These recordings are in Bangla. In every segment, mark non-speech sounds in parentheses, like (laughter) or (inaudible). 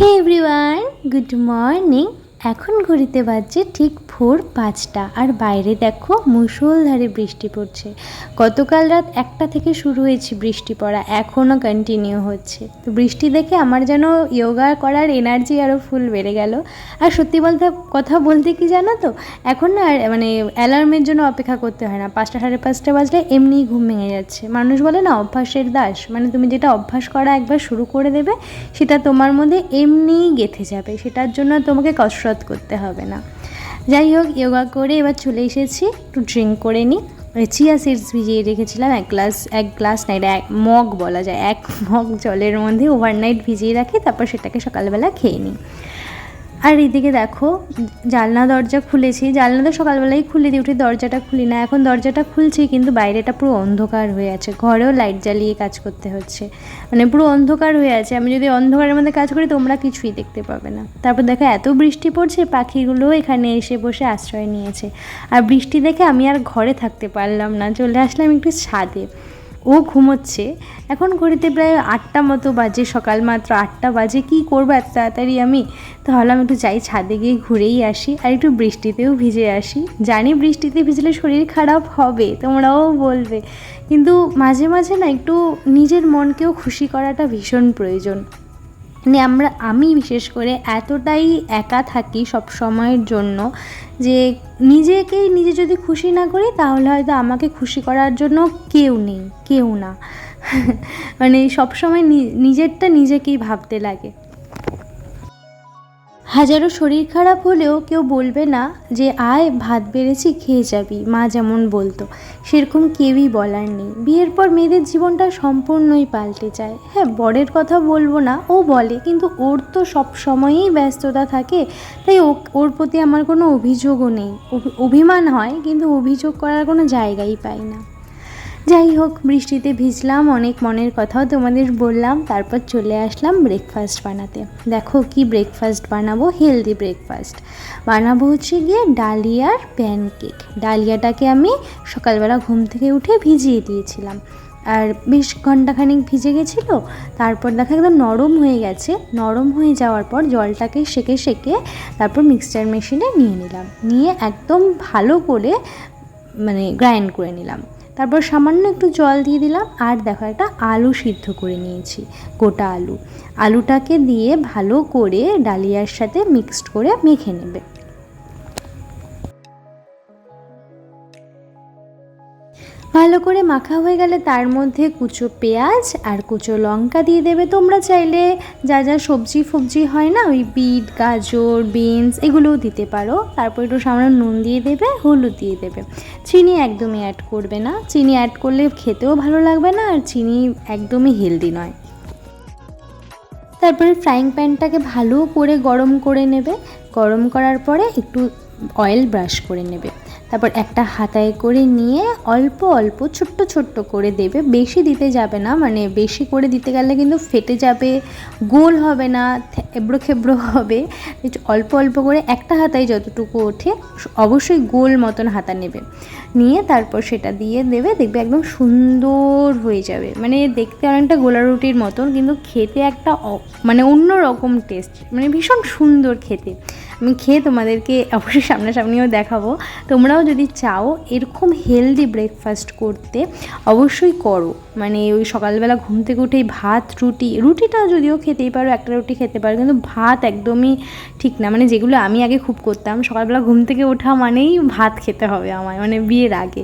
Hey everyone, good morning. এখন ঘড়িতে বাজছে ঠিক ভোর পাঁচটা। আর বাইরে দেখো মুষলধারে বৃষ্টি পড়ছে। গতকাল রাত একটা থেকে শুরু হয়েছে বৃষ্টি পড়া এখনও কন্টিনিউ হচ্ছে। তো বৃষ্টি দেখে আমার যেন যোগা করার এনার্জি আরও ফুল বেড়ে গেল। আর সত্যি বলতে, কথা বলতে কি জানো তো? এখন না মানে অ্যালার্মের জন্য অপেক্ষা করতে হয় না। পাঁচটা সাড়ে পাঁচটা বাজলে এমনিই ঘুম ভেঙে যাচ্ছে। মানুষ বলে না, অভ্যাসের দাস। মানে তুমি যেটা অভ্যাস করা একবার শুরু করে দেবে, সেটা তোমার মধ্যে এমনিই গেঁথে যাবে। সেটার জন্য তোমাকে কসরত করতে হবে না। যাই হোক যোগা করে এবার চলে এসেছি। একটু ড্রিঙ্ক করে নিই চিয়া সিডস ভিজিয়ে রেখেছিলাম। এক গ্লাস এক গ্লাস না এক মগ বলা যায়। এক মগ জলের মধ্যে ওভারনাইট ভিজিয়ে রাখি, তারপর সেটাকে সকালবেলা খেয়ে নিই আর এদিকে দেখো, জানলা দরজা খুলেছি। জানলা তো সকালবেলাই খুলে দিয়ে উঠে দরজাটা খুলি না। এখন দরজাটা খুলছি, কিন্তু বাইরেটা পুরো অন্ধকার হয়ে আছে। ঘরেও লাইট জ্বালিয়ে কাজ করতে হচ্ছে। মানে পুরো অন্ধকার হয়ে আছে। আমি যদি অন্ধকারের মধ্যে কাজ করি, তোমরা কিছুই দেখতে পাবে না। তারপর দেখো, এত বৃষ্টি পড়ছে পাখিগুলোও এখানে এসে বসে আশ্রয় নিয়েছে। আর বৃষ্টি দেখে আমি আর ঘরে থাকতে পারলাম না। চলে আসলাম একটু ছাদে। ও ঘুমোচ্ছে। এখন ঘড়িতে প্রায় আটটা মতো বাজে, সকাল মাত্র আটটা বাজে। কি করব এত তাড়াতাড়ি আমি? তাহলে আমি একটু যাই ছাদে গিয়ে ঘুরেই আসি আর একটু বৃষ্টিতেও ভিজে আসি। জানি বৃষ্টিতে ভিজলে শরীর খারাপ হবে, তোমরাও বলবে। কিন্তু মাঝে মাঝে না একটু নিজের মনকেও খুশি করাটা ভীষণ প্রয়োজন। মানে আমরা, আমি বিশেষ করে এতটাই একা থাকি সব সময়ের জন্য যে নিজেকেই নিজে যদি খুশি না করি, তাহলে হয়তো আমাকে খুশি করার জন্য কেউ নেই, কেউ না। (laughs) মানে সব সবসময় নিজেরটা নিজেকেই ভাবতে লাগে। হাজারো শরীর খারাপ হলেও কেউ বলবে না যে, আয়, ভাত বেড়েছি, খেয়ে যাবি। মা যেমন বলতো, সেরকম কেউই বলার নেই। বিয়ের পর মেয়েদের জীবনটা সম্পূর্ণই পাল্টে যায়। হ্যাঁ বরের কথা বলব না, ও বলে, কিন্তু ওর তো সব সময়ই ব্যস্ততা থাকে, তাই ওর প্রতি আমার কোনো অভিযোগও নেই। অভিমান হয়, কিন্তু অভিযোগ করার কোনো জায়গাই পাই না। যাই হোক বৃষ্টিতে ভিজলাম, অনেক মনের কথাও তোমাদের বললাম, তারপর চলে আসলাম ব্রেকফাস্ট বানাতে। দেখো কি ব্রেকফাস্ট বানাবো হেলদি ব্রেকফাস্ট বানাবো হচ্ছে গিয়ে ডালিয়ার প্যানকেক ডালিয়াটাকে আমি সকালবেলা ঘুম থেকে উঠে ভিজিয়ে দিয়েছিলাম। আর বেশ ঘন্টাখানিক ভিজে গেছিল, তারপর দেখা একদম নরম হয়ে গেছে। নরম হয়ে যাওয়ার পর জলটাকে সেকে সেকে তারপর মিক্সচার মেশিনে নিয়ে নিলাম। নিয়ে একদম ভালো করে মানে গ্রাইন্ড করে নিলাম। তারপর সামান্য একটু জল দিয়ে দিলাম, আর দেখো একটা আলু সিদ্ধ করে নিয়েছি, গোটা আলু। আলুটাকে দিয়ে ভালো করে ডালিয়ার সাথে মিক্সড করে মেখে নেবে। ভালো করে মাখা হয়ে গেলে তার মধ্যে কুচো পেঁয়াজ আর কুচো লঙ্কা দিয়ে দেবে। তোমরা চাইলে যা যা সবজি ফবজি হয় না, ওই বিট, গাজর, বিনস এগুলোও দিতে পারো। তারপর একটু সামান্য নুন দিয়ে দেবে, হলুদ দিয়ে দেবে। চিনি একদমই অ্যাড করবে না। চিনি অ্যাড করলে খেতেও ভালো লাগবে না আর চিনি একদমই হেলদি নয়। তারপরে ফ্রাইং প্যানটাকে ভালো করে গরম করে নেবে। গরম করার পরে একটু অয়েল ব্রাশ করে নেবে। তারপর একটা হাতায় করে নিয়ে অল্প অল্প, ছোট্ট ছোট্ট করে দেবে। বেশি দিতে যাবে না মানে বেশি করে দিতে গেলে কিন্তু ফেটে যাবে, গোল হবে না এবড়ো খেবড়ো হবে। অল্প অল্প করে একটা হাতায় যতটুকু ওঠে, অবশ্যই গোল মতন হাতা নেবে। নিয়ে তারপর সেটা দিয়ে দেবে, দেখবে একদম সুন্দর হয়ে যাবে। মানে দেখতে অনেকটা গোলা রুটির মতন, কিন্তু খেতে একটা মানে অন্য রকম টেস্ট মানে ভীষণ সুন্দর খেতে। আমি খেয়ে তোমাদেরকে অবশ্যই সামনাসামনিও দেখাবো। তোমরাও যদি চাও এরকম হেলদি ব্রেকফাস্ট করতে, অবশ্যই করো। মানে ওই সকালবেলা ঘুম থেকে উঠেই ভাত, রুটি, রুটিটা যদিও খেতেই পারো, একটা রুটি খেতে পারো, কিন্তু ভাত একদমই ঠিক না। মানে যেগুলো আমি আগে খুব করতাম, সকালবেলা ঘুম থেকে ওঠা মানেই ভাত খেতে হবে আমার মানে বিয়ের আগে।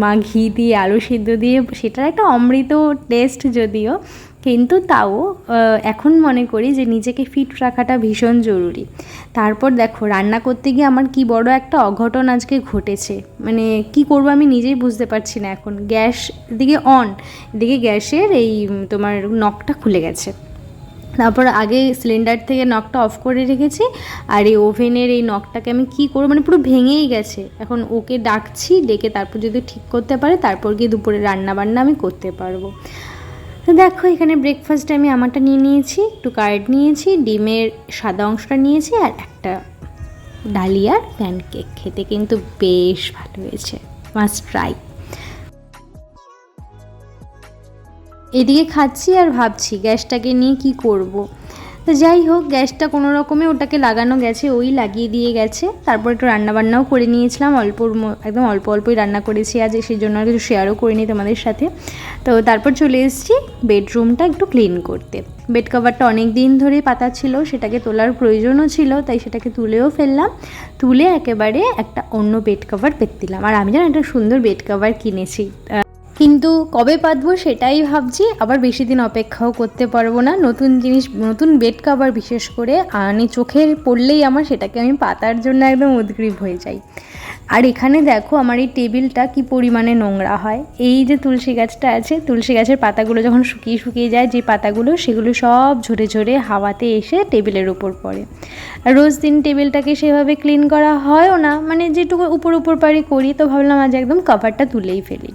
মা ঘি দিয়ে, আলু সিদ্ধ দিয়ে, সেটার একটা অমৃত টেস্ট যদিও, কিন্তু তাও এখন মনে করি যে নিজেকে ফিট রাখাটা ভীষণ জরুরি। তারপর দেখো, রান্না করতে গিয়ে আমার কি বড় একটা অঘটন আজকে ঘটেছে। মানে কি করব আমি নিজেই বুঝতে পারছি না এখন। গ্যাস দিকে অন এদিকে গ্যাসের এই তোমার নখটা খুলে গেছে। তারপর আগে সিলিন্ডার থেকে নখটা অফ করে রেখেছি, আর এই ওভেনের এই নখটাকে আমি কি করব মানে পুরো ভেঙেই গেছে। এখন ওকে ডাকছি, ডেকে তারপর যদি ঠিক করতে পারে, তারপর গিয়ে দুপুরে রান্না বান্না আমি করতে পারব। তো দেখো, এখানে ব্রেকফাস্টে আমি আমারটা নিয়ে নিয়েছি, একটু কার্ড নিয়েছি, ডিমের সাদা অংশটা নিয়েছি, আর একটা ডালিয়ার প্যানকেক খেতে কিন্তু বেশ ভালো হয়েছে। মাস্ট ট্রাই এদিকে খাচ্ছি আর ভাবছি গ্যাসটাকে নিয়ে কি করব। তো যাই হোক, গ্যাসটা কোনো রকমে ওটাকে লাগানো গেছে, ওই লাগিয়ে দিয়ে গেছে। তারপর একটু রান্নাবান্নাও করে নিয়েছিলাম, অল্প একদম অল্প অল্পই রান্না করেছি আজ, সেই জন্য আর কিছু শেয়ারও করিনি তোমাদের সাথে। তো তারপর চলে এসেছি বেডরুমটা একটু ক্লিন করতে। বেড কভারটা অনেক দিন ধরেই পাতা ছিল, সেটাকে তোলার প্রয়োজনও ছিল, তাই সেটাকে তুলেও ফেললাম। তুলে একেবারে একটা অন্য বেড কভার পেতে দিলাম। আর আমি যেন একটা সুন্দর বেড কভার কিনেছি কিন্তু কবে পাতবো সেটাই ভাবছি। আবার বেশি দিন অপেক্ষাও করতে পারব না। নতুন জিনিস, নতুন বেড কাভার বিশেষ করে মানে চোখের পড়লেই আমার সেটাকে আমি পাতার জন্য একদম উদ্গ্রীব হয়ে যাই। আর এখানে দেখো আমার এই টেবিলটা কি পরিমাণে নোংরা হয়। এই যে তুলসী গাছটা আছে, তুলসী গাছের পাতাগুলো যখন শুকিয়ে শুকিয়ে যায়, যে পাতাগুলো, সেগুলো সব ঝরে ঝরে হাওয়াতে এসে টেবিলের উপর পড়ে। রোজ দিন টেবিলটাকে সেভাবে ক্লিন করা হয়ও না মানে যেটুকু উপর উপর পারি করি, তো ভাবলাম আজ একদম কভারটা তুলেই ফেলি।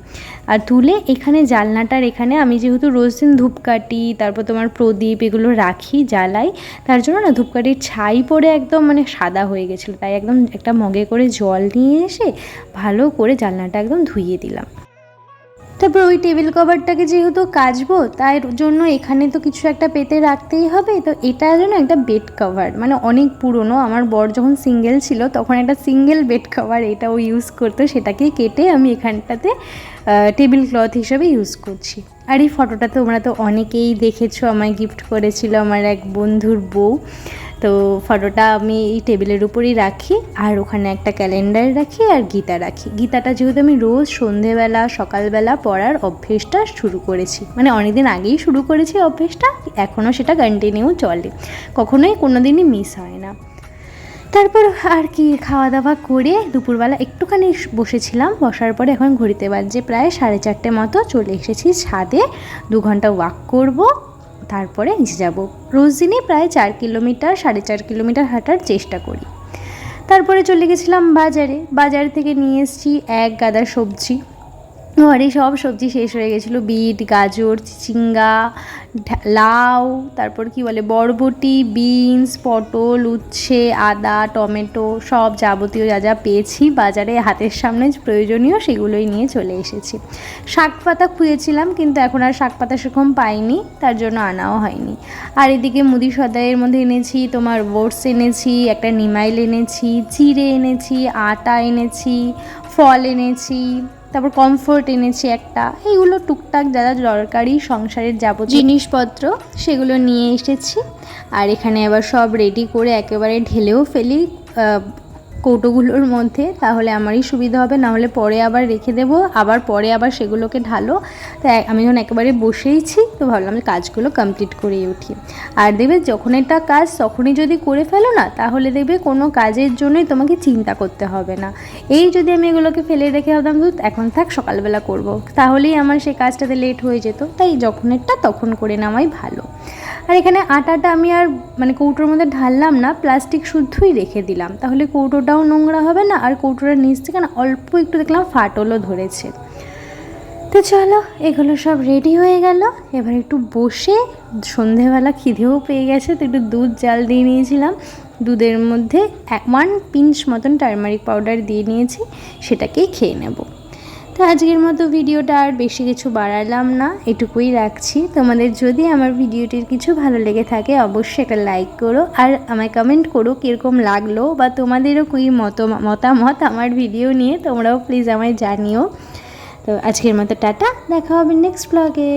আর তুলে এখানে জালনাটার এখানে আমি যেহেতু রোজ দিন ধূপকাঠি, তারপর তোমার প্রদীপ এগুলো রাখি, জ্বালাই, তার জন্য না ধূপকাঠির ছাই পড়ে একদম মানে সাদা হয়ে গেছিল, তাই একদম একটা মগে করে জল নিয়ে এসে ভালো করে জালনাটা একদম ধুইয়ে দিলাম। তারপর ওই টেবিল কভারটাকে যেহেতু কাচবো তার জন্য এখানে তো কিছু একটা পেতে রাখতেই হবে। তো এটা যেন একটা বেড কভার মানে অনেক পুরনো। আমার বর যখন সিঙ্গেল ছিল, তখন একটা সিঙ্গেল বেড কভার এটা ও ইউজ করতো। সেটাকে কেটে আমি এখানটাতে টেবিল ক্লথ হিসেবে ইউজ করছি। আর এই ফটোটা তোমরা তো অনেকেই দেখেছ, আমায় গিফট করেছিল আমার এক বন্ধুর বউ। তো ফটোটা আমি এই টেবিলের উপরেই রাখি, আর ওখানে একটা ক্যালেন্ডার রাখি আর গীতা রাখি। গীতাটা যেহেতু আমি রোজ সন্ধেবেলা, সকালবেলা পড়ার অভ্যেসটা শুরু করেছি। মানে অনেকদিন আগেই শুরু করেছি অভ্যেসটা, এখনও সেটা কন্টিনিউ চলে। কখনোই কোনো দিনই মিস হয় না। তারপর আর কি খাওয়া দাওয়া করে দুপুরবেলা একটুখানি বসেছিলাম, বসার পরে এখন ঘড়িতে বাজছে প্রায় সাড়ে চারটে মতো, চলে এসেছি ছাদে। দু ঘণ্টা ওয়াক করব তারপরে নিচে যাব। রোজ দিনই প্রায় চার কিলোমিটার, সাড়ে চার কিলোমিটার হাঁটার চেষ্টা করি। তারপরে চলে গেছিলাম বাজারে। বাজার থেকে নিয়ে এসেছি এক গাদা সবজি। ঘরে সব সবজি শেষ হয়ে গেছিল। বিট, গাজর, চিচিঙ্গা লাউ, তারপর কি বলে, বরবটি, বিনস, পটল, উচ্ছে, আদা, টমেটো, সব যাবতীয় যা যা পেয়েছি বাজারে হাতের সামনে প্রয়োজনীয় সেগুলোই নিয়ে চলে এসেছি। শাক পাতা খুঁজেছিলাম কিন্তু এখন আর শাক পাতা সেরকম পাইনি, তার জন্য আনাও হয়নি। আর এদিকে মুদি সদাইয়ের মধ্যে এনেছি, তোমার ওটস এনেছি, একটা নিমাইল এনেছি, চিড়ে এনেছি, আটা এনেছি, ফল এনেছি। তারপর কমফোর্ট এনেছি একটা। এইগুলো টুকটাক যারা দরকারি সংসারের যাবতীয় জিনিসপত্র, সেগুলো নিয়ে এসেছি। আর এখানে আবার সব রেডি করে একেবারে ঢেলেও ফেলি কৌটোগুলোর মধ্যে তাহলে আমারই সুবিধা হবে। না হলে পরে আবার রেখে দেবো আবার পরে আবার সেগুলোকে ঢালো। তাই আমি যখন একেবারে বসেইছি তো ভাবলাম কাজগুলো কমপ্লিট করেই উঠি। আর দেখবে যখন এটা কাজ তখনই যদি করে ফেলো না তাহলে দেখবে কোনো কাজের জন্যই তোমাকে চিন্তা করতে হবে না। এই যদি আমি এগুলোকে ফেলে রেখে ভাবতাম ধুর, এখন থাক সকালবেলা করব। তাহলেই আমার সেই কাজটাতে লেট হয়ে যেত। তাই যখন একটা তখন করে নেওয়াই ভালো। আর এখানে আটাটা আমি আর মানে কৌটোর মধ্যে ঢাললাম না প্লাস্টিক শুদ্ধই রেখে দিলাম। তাহলে কৌটোটাও নোংরা হবে না আর কৌটোটার নিচ থেকে না অল্প একটু দেখলাম ফাটলও ধরেছে। তো চলো, এগুলো সব রেডি হয়ে গেল। এবার একটু বসে সন্ধেবেলা খিদেও পেয়ে গেছে, তো একটু দুধ জাল দিয়ে নিয়েছিলাম। দুধের মধ্যে ওয়ান পিঞ্চ মতন টার্মারিক পাউডার দিয়ে নিয়েছি, সেটাকেই খেয়ে নেব। তো আজকের মতো ভিডিওটা আর বেশি কিছু বাড়ালাম না, এটুকুই রাখছি। তোমাদের যদি আমার ভিডিওটির কিছু ভালো লেগে থাকে, অবশ্যই একটা লাইক করো আর আমায় কমেন্ট করো কীরকম লাগল বা তোমাদেরও কী মত, মতামত আমার ভিডিও নিয়ে, তোমরাও প্লিজ আমায় জানিও। তো আজকের মতো টাটা, দেখা হবে নেক্সট ব্লগে